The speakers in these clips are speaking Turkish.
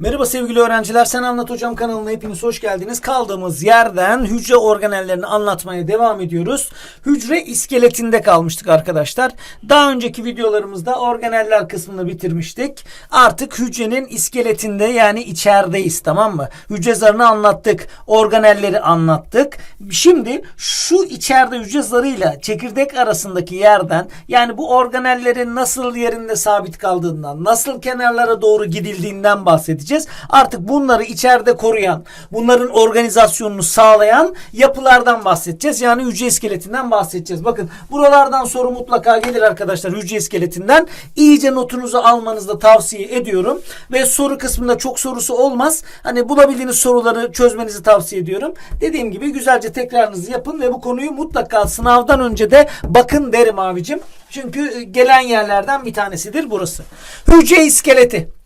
Merhaba sevgili öğrenciler. Sen Anlat Hocam kanalına hepiniz hoş geldiniz. Kaldığımız yerden hücre organellerini anlatmaya devam ediyoruz. Hücre iskeletinde kalmıştık arkadaşlar. Daha önceki videolarımızda organeller kısmını bitirmiştik. Artık hücrenin iskeletinde yani içerideyiz tamam mı? Hücre zarını anlattık. Organelleri anlattık. Şimdi şu içeride hücre zarıyla çekirdek arasındaki yerden yani bu organellerin nasıl yerinde sabit kaldığından, nasıl kenarlara doğru gidildiğinden bahsedeceğiz. Artık bunları içeride koruyan, bunların organizasyonunu sağlayan yapılardan bahsedeceğiz. Yani hücre iskeletinden bahsedeceğiz. Bakın buralardan soru mutlaka gelir arkadaşlar hücre iskeletinden. İyice notunuzu almanızı da tavsiye ediyorum. Ve soru kısmında çok sorusu olmaz. Hani bulabildiğiniz soruları çözmenizi tavsiye ediyorum. Dediğim gibi güzelce tekrarınızı yapın ve bu konuyu mutlaka sınavdan önce de bakın derim abicim. Çünkü gelen yerlerden bir tanesidir burası. Hücre iskeleti.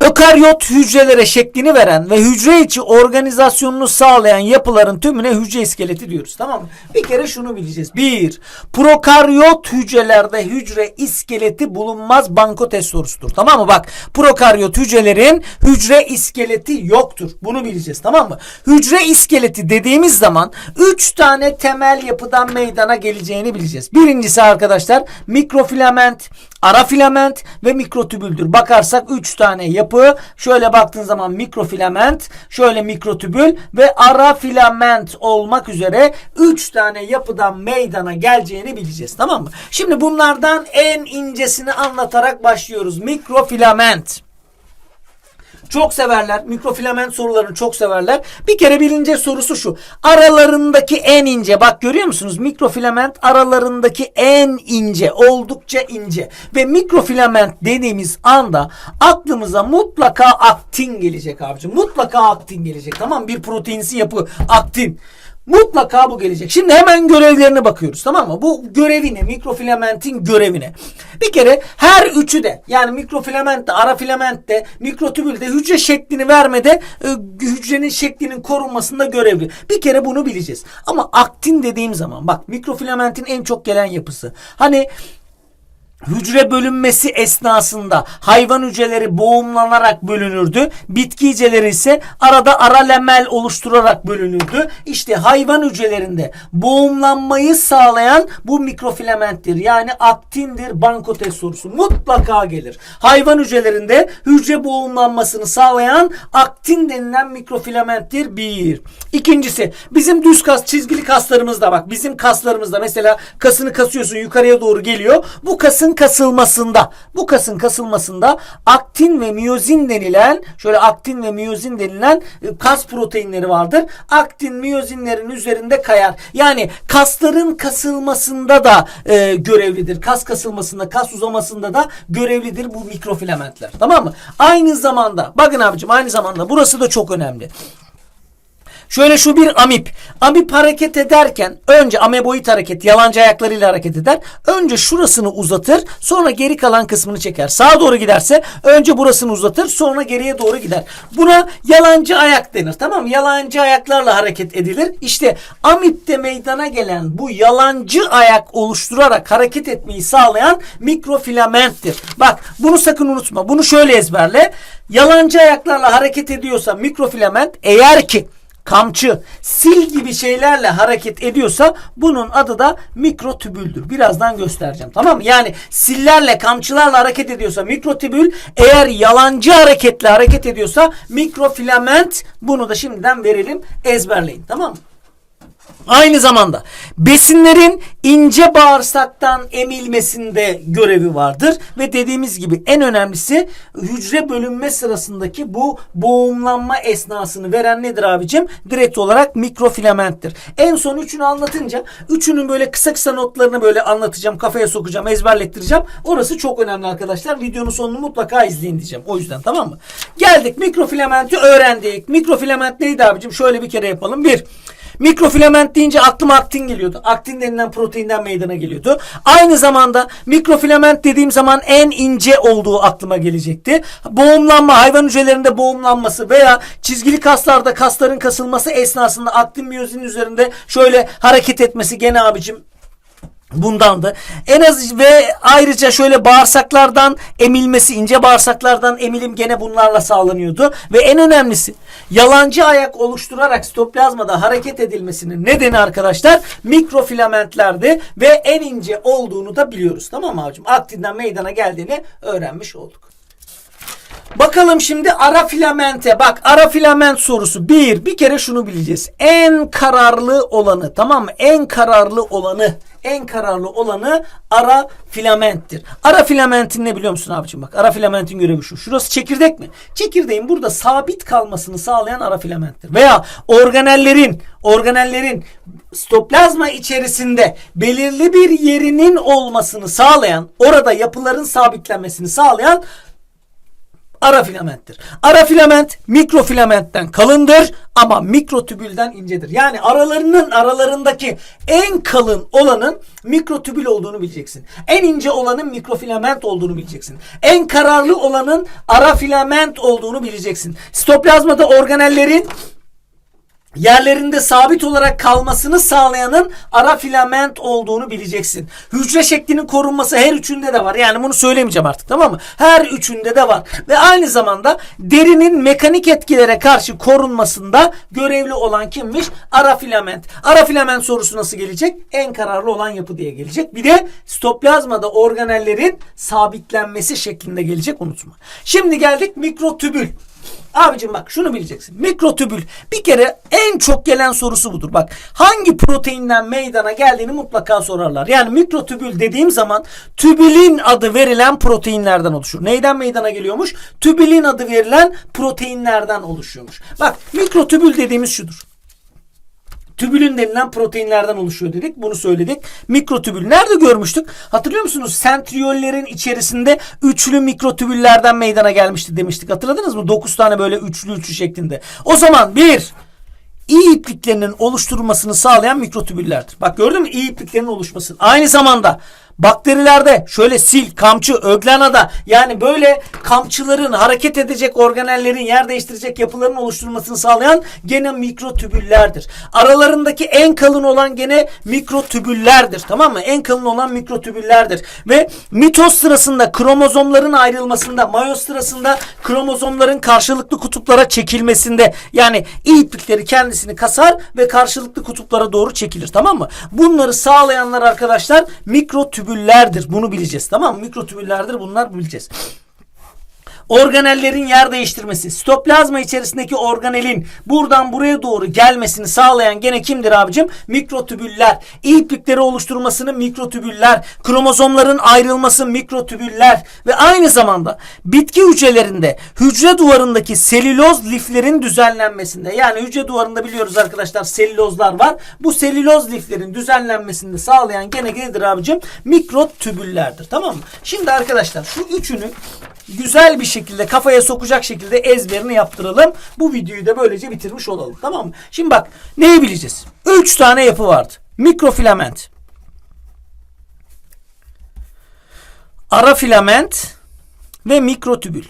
Ökaryot hücrelere şeklini veren ve hücre içi organizasyonunu sağlayan yapıların tümüne hücre iskeleti diyoruz. Tamam mı? Bir kere şunu bileceğiz. Bir, prokaryot hücrelerde hücre iskeleti bulunmaz banko test sorusudur. Tamam mı? Bak prokaryot hücrelerin hücre iskeleti yoktur. Bunu bileceğiz. Tamam mı? Hücre iskeleti dediğimiz zaman 3 tane temel yapıdan meydana geleceğini bileceğiz. Birincisi arkadaşlar mikrofilament, ara filament ve mikrotübüldür. Bakarsak 3 tane yapı. Şöyle baktığın zaman mikrofilament, şöyle mikrotübül ve ara filament olmak üzere 3 tane yapıdan meydana geleceğini bileceğiz. Tamam mı? Şimdi bunlardan en incesini anlatarak başlıyoruz. Mikrofilament. Çok severler. Mikrofilament sorularını çok severler. Bir kere bilince sorusu şu. Aralarındaki en ince. Bak görüyor musunuz? Mikrofilament aralarındaki en ince. Oldukça ince. Ve mikrofilament dediğimiz anda aklımıza mutlaka aktin gelecek abicim. Mutlaka aktin gelecek. Tamam Bir proteinsi yapı aktin. Mutlaka bu gelecek. Şimdi hemen görevlerine bakıyoruz tamam mı? Bu görevine, mikrofilamentin görevine. Bir kere her üçü de yani mikrofilamentte, ara filamentte, mikrotübülde hücre şeklini vermede e, hücrenin şeklinin korunmasında görevli. Bir kere bunu bileceğiz. Ama aktin dediğim zaman bak mikrofilamentin en çok gelen yapısı. Hani Hücre bölünmesi esnasında hayvan hücreleri boğumlanarak bölünürdü. Bitki hücreleri ise arada ara lemel oluşturarak bölünürdü. İşte hayvan hücrelerinde boğumlanmayı sağlayan bu mikrofilamenttir. Yani aktindir bankotes sorusu. Mutlaka gelir. Hayvan hücrelerinde hücre boğumlanmasını sağlayan aktin denilen mikrofilamenttir. Bir. İkincisi bizim düz kas çizgili kaslarımızda bak bizim kaslarımızda mesela kasını kasıyorsun yukarıya doğru geliyor. Bu kasın kasılmasında bu kasın kasılmasında aktin ve miyozin denilen şöyle aktin ve miyozin denilen e, kas proteinleri vardır. Aktin miyozinlerin üzerinde kayar. Yani kasların kasılmasında da e, görevlidir. Kas kasılmasında, kas uzamasında da görevlidir bu mikrofilamentler. Tamam mı? Aynı zamanda bakın abicim aynı zamanda burası da çok önemli. Şöyle şu bir amip. Amip hareket ederken önce ameboid hareket yalancı ayaklarıyla hareket eder. Önce şurasını uzatır sonra geri kalan kısmını çeker. Sağa doğru giderse önce burasını uzatır sonra geriye doğru gider. Buna yalancı ayak denir. Tamam? Yalancı ayaklarla hareket edilir. İşte amipte meydana gelen bu yalancı ayak oluşturarak hareket etmeyi sağlayan mikrofilamenttir. Bak bunu sakın unutma. Bunu şöyle ezberle. Yalancı ayaklarla hareket ediyorsa mikrofilament eğer ki kamçı, sil gibi şeylerle hareket ediyorsa bunun adı da mikrotübüldür. Birazdan göstereceğim. Tamam mı? Yani sillerle, kamçılarla hareket ediyorsa mikrotübül, eğer yalancı hareketle hareket ediyorsa mikrofilament. Bunu da şimdiden verelim. Ezberleyin. Tamam mı? Aynı zamanda besinlerin ince bağırsaktan emilmesinde görevi vardır ve dediğimiz gibi en önemlisi hücre bölünme sırasındaki bu boğumlanma esnasını veren nedir abicim? Direkt olarak mikrofilamenttir. En son üçünü anlatınca üçünün böyle kısa kısa notlarını böyle anlatacağım, kafaya sokacağım, ezberlettireceğim. Orası çok önemli arkadaşlar. Videonun sonunu mutlaka izleyin diyeceğim. O yüzden tamam mı? Geldik mikrofilamenti öğrendik. Mikrofilament neydi abicim? Şöyle bir kere yapalım. Bir Mikrofilament deyince aklıma aktin geliyordu. Aktin denilen proteinden meydana geliyordu. Aynı zamanda mikrofilament dediğim zaman en ince olduğu aklıma gelecekti. Boğumlanma, hayvan hücrelerinde boğumlanması veya çizgili kaslarda kasların kasılması esnasında aktin miyozinin üzerinde şöyle hareket etmesi gene abicim bundandı. En az ve ayrıca şöyle bağırsaklardan emilmesi, ince bağırsaklardan emilim gene bunlarla sağlanıyordu. Ve en önemlisi yalancı ayak oluşturarak sitoplazmada hareket edilmesinin nedeni arkadaşlar mikrofilamentlerdi ve en ince olduğunu da biliyoruz. Tamam mı abicim? Aktinden meydana geldiğini öğrenmiş olduk. Bakalım şimdi ara filamente. Bak ara filament sorusu. Bir, bir kere şunu bileceğiz. En kararlı olanı tamam mı? En kararlı olanı en kararlı olanı ara filamenttir. Ara filamentin ne biliyor musun abicim? Bak ara filamentin görevi şu. Şurası çekirdek mi? Çekirdeğin burada sabit kalmasını sağlayan ara filamenttir. Veya organellerin organellerin stoplazma içerisinde belirli bir yerinin olmasını sağlayan, orada yapıların sabitlenmesini sağlayan ara filamenttir. Ara filament mikrofilamentten kalındır ama mikrotübülden incedir. Yani aralarının aralarındaki en kalın olanın mikrotübül olduğunu bileceksin. En ince olanın mikrofilament olduğunu bileceksin. En kararlı olanın ara filament olduğunu bileceksin. Sitoplazmada organellerin yerlerinde sabit olarak kalmasını sağlayanın ara filament olduğunu bileceksin. Hücre şeklinin korunması her üçünde de var. Yani bunu söylemeyeceğim artık tamam mı? Her üçünde de var. Ve aynı zamanda derinin mekanik etkilere karşı korunmasında görevli olan kimmiş? Ara filament. Ara filament sorusu nasıl gelecek? En kararlı olan yapı diye gelecek. Bir de stoplazmada organellerin sabitlenmesi şeklinde gelecek unutma. Şimdi geldik mikrotübül. Abicim bak şunu bileceksin. Mikrotübül bir kere en çok gelen sorusu budur. Bak hangi proteinden meydana geldiğini mutlaka sorarlar. Yani mikrotübül dediğim zaman tübülin adı verilen proteinlerden oluşur. Neyden meydana geliyormuş? Tübülin adı verilen proteinlerden oluşuyormuş. Bak mikrotübül dediğimiz şudur. Tübülün denilen proteinlerden oluşuyor dedik. Bunu söyledik. Mikrotübül nerede görmüştük? Hatırlıyor musunuz? Sentriyollerin içerisinde üçlü mikrotübüllerden meydana gelmişti demiştik. Hatırladınız mı? 9 tane böyle üçlü üçlü şeklinde. O zaman bir iyi ipliklerinin oluşturulmasını sağlayan mikrotübüllerdir. Bak gördün mü? İyi ipliklerin oluşmasını. Aynı zamanda bakterilerde şöyle sil, kamçı, öglanada yani böyle kamçıların hareket edecek organellerin yer değiştirecek yapıların oluşturulmasını sağlayan gene mikrotübüllerdir. Aralarındaki en kalın olan gene mikrotübüllerdir. Tamam mı? En kalın olan mikrotübüllerdir. Ve mitoz sırasında kromozomların ayrılmasında, mayoz sırasında kromozomların karşılıklı kutuplara çekilmesinde yani iplikleri kendisini kasar ve karşılıklı kutuplara doğru çekilir. Tamam mı? Bunları sağlayanlar arkadaşlar mikrotübüllerdir. Bunu bileceğiz. Tamam mı? Mikrotübüllerdir bunlar bileceğiz. Organellerin yer değiştirmesi. Sitoplazma içerisindeki organelin buradan buraya doğru gelmesini sağlayan gene kimdir abicim? Mikrotübüller. İplikleri oluşturmasını mikrotübüller. Kromozomların ayrılması mikrotübüller. Ve aynı zamanda bitki hücrelerinde hücre duvarındaki selüloz liflerin düzenlenmesinde yani hücre duvarında biliyoruz arkadaşlar selülozlar var. Bu selüloz liflerin düzenlenmesini sağlayan gene nedir abicim? Mikrotübüllerdir. Tamam mı? Şimdi arkadaşlar şu üçünü güzel bir şekilde kafaya sokacak şekilde ezberini yaptıralım. Bu videoyu da böylece bitirmiş olalım. Tamam mı? Şimdi bak neyi bileceğiz? Üç tane yapı vardı. Mikrofilament. Ara filament ve mikrotübül.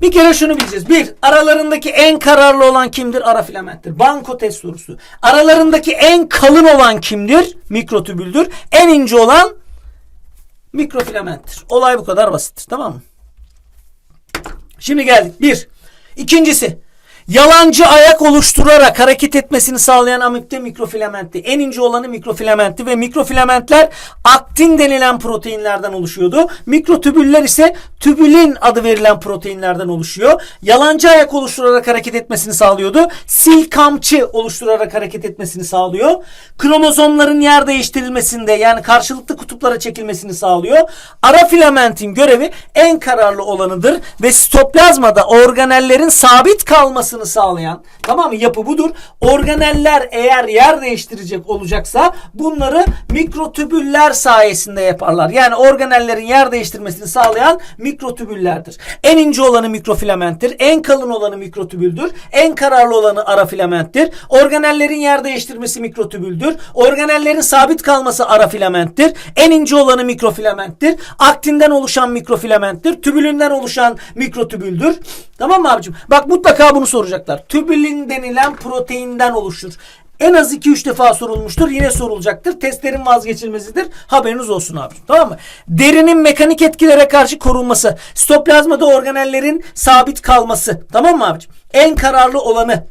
Bir kere şunu bileceğiz. Bir, aralarındaki en kararlı olan kimdir? Ara filamenttir. Banko test sorusu. Aralarındaki en kalın olan kimdir? Mikrotübüldür. En ince olan mikrofilamenttir. Olay bu kadar basittir. Tamam mı? Şimdi geldik. Bir. İkincisi. Yalancı ayak oluşturarak hareket etmesini sağlayan amipte mikrofilamentti. En ince olanı mikrofilamentti ve mikrofilamentler aktin denilen proteinlerden oluşuyordu. Mikrotübüller ise tübülin adı verilen proteinlerden oluşuyor. Yalancı ayak oluşturarak hareket etmesini sağlıyordu. Sil kamçı oluşturarak hareket etmesini sağlıyor. Kromozomların yer değiştirilmesinde yani karşılıklı kutuplara çekilmesini sağlıyor. Ara filamentin görevi en kararlı olanıdır ve sitoplazmada organellerin sabit kalmasını sağlayan tamam mı yapı budur. Organeller eğer yer değiştirecek olacaksa bunları mikrotübüller sayesinde yaparlar. Yani organellerin yer değiştirmesini sağlayan mikrotübüllerdir. En ince olanı mikrofilamenttir. En kalın olanı mikrotübüldür. En kararlı olanı ara filamenttir. Organellerin yer değiştirmesi mikrotübüldür. Organellerin sabit kalması ara filamenttir. En ince olanı mikrofilamenttir. Aktinden oluşan mikrofilamenttir. Tübülünden oluşan mikrotübüldür. Tamam mı abicim? Bak mutlaka bunu soracaklar. Tübülin denilen proteinden oluşur. En az 2-3 defa sorulmuştur. Yine sorulacaktır. Testlerin vazgeçilmezidir. Haberiniz olsun abi. Tamam mı? Derinin mekanik etkilere karşı korunması. Stoplazmada organellerin sabit kalması. Tamam mı abicim? En kararlı olanı.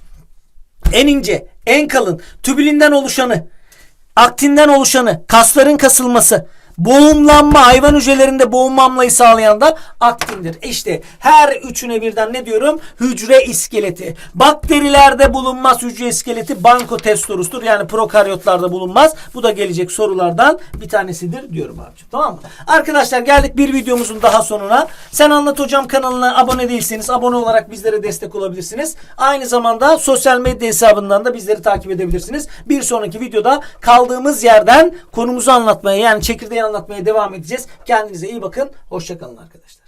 En ince, en kalın, tübülinden oluşanı, aktinden oluşanı, kasların kasılması, boğumlanma, hayvan hücrelerinde boğumlanmayı sağlayan da aktindir. İşte her üçüne birden ne diyorum? Hücre iskeleti. Bakterilerde bulunmaz hücre iskeleti bankotestorustur. Yani prokaryotlarda bulunmaz. Bu da gelecek sorulardan bir tanesidir diyorum abicim. Tamam mı? Arkadaşlar geldik bir videomuzun daha sonuna. Sen Anlat Hocam kanalına abone değilseniz abone olarak bizlere destek olabilirsiniz. Aynı zamanda sosyal medya hesabından da bizleri takip edebilirsiniz. Bir sonraki videoda kaldığımız yerden konumuzu anlatmaya yani çekirdeği anlatmaya devam edeceğiz. Kendinize iyi bakın. Hoşçakalın arkadaşlar.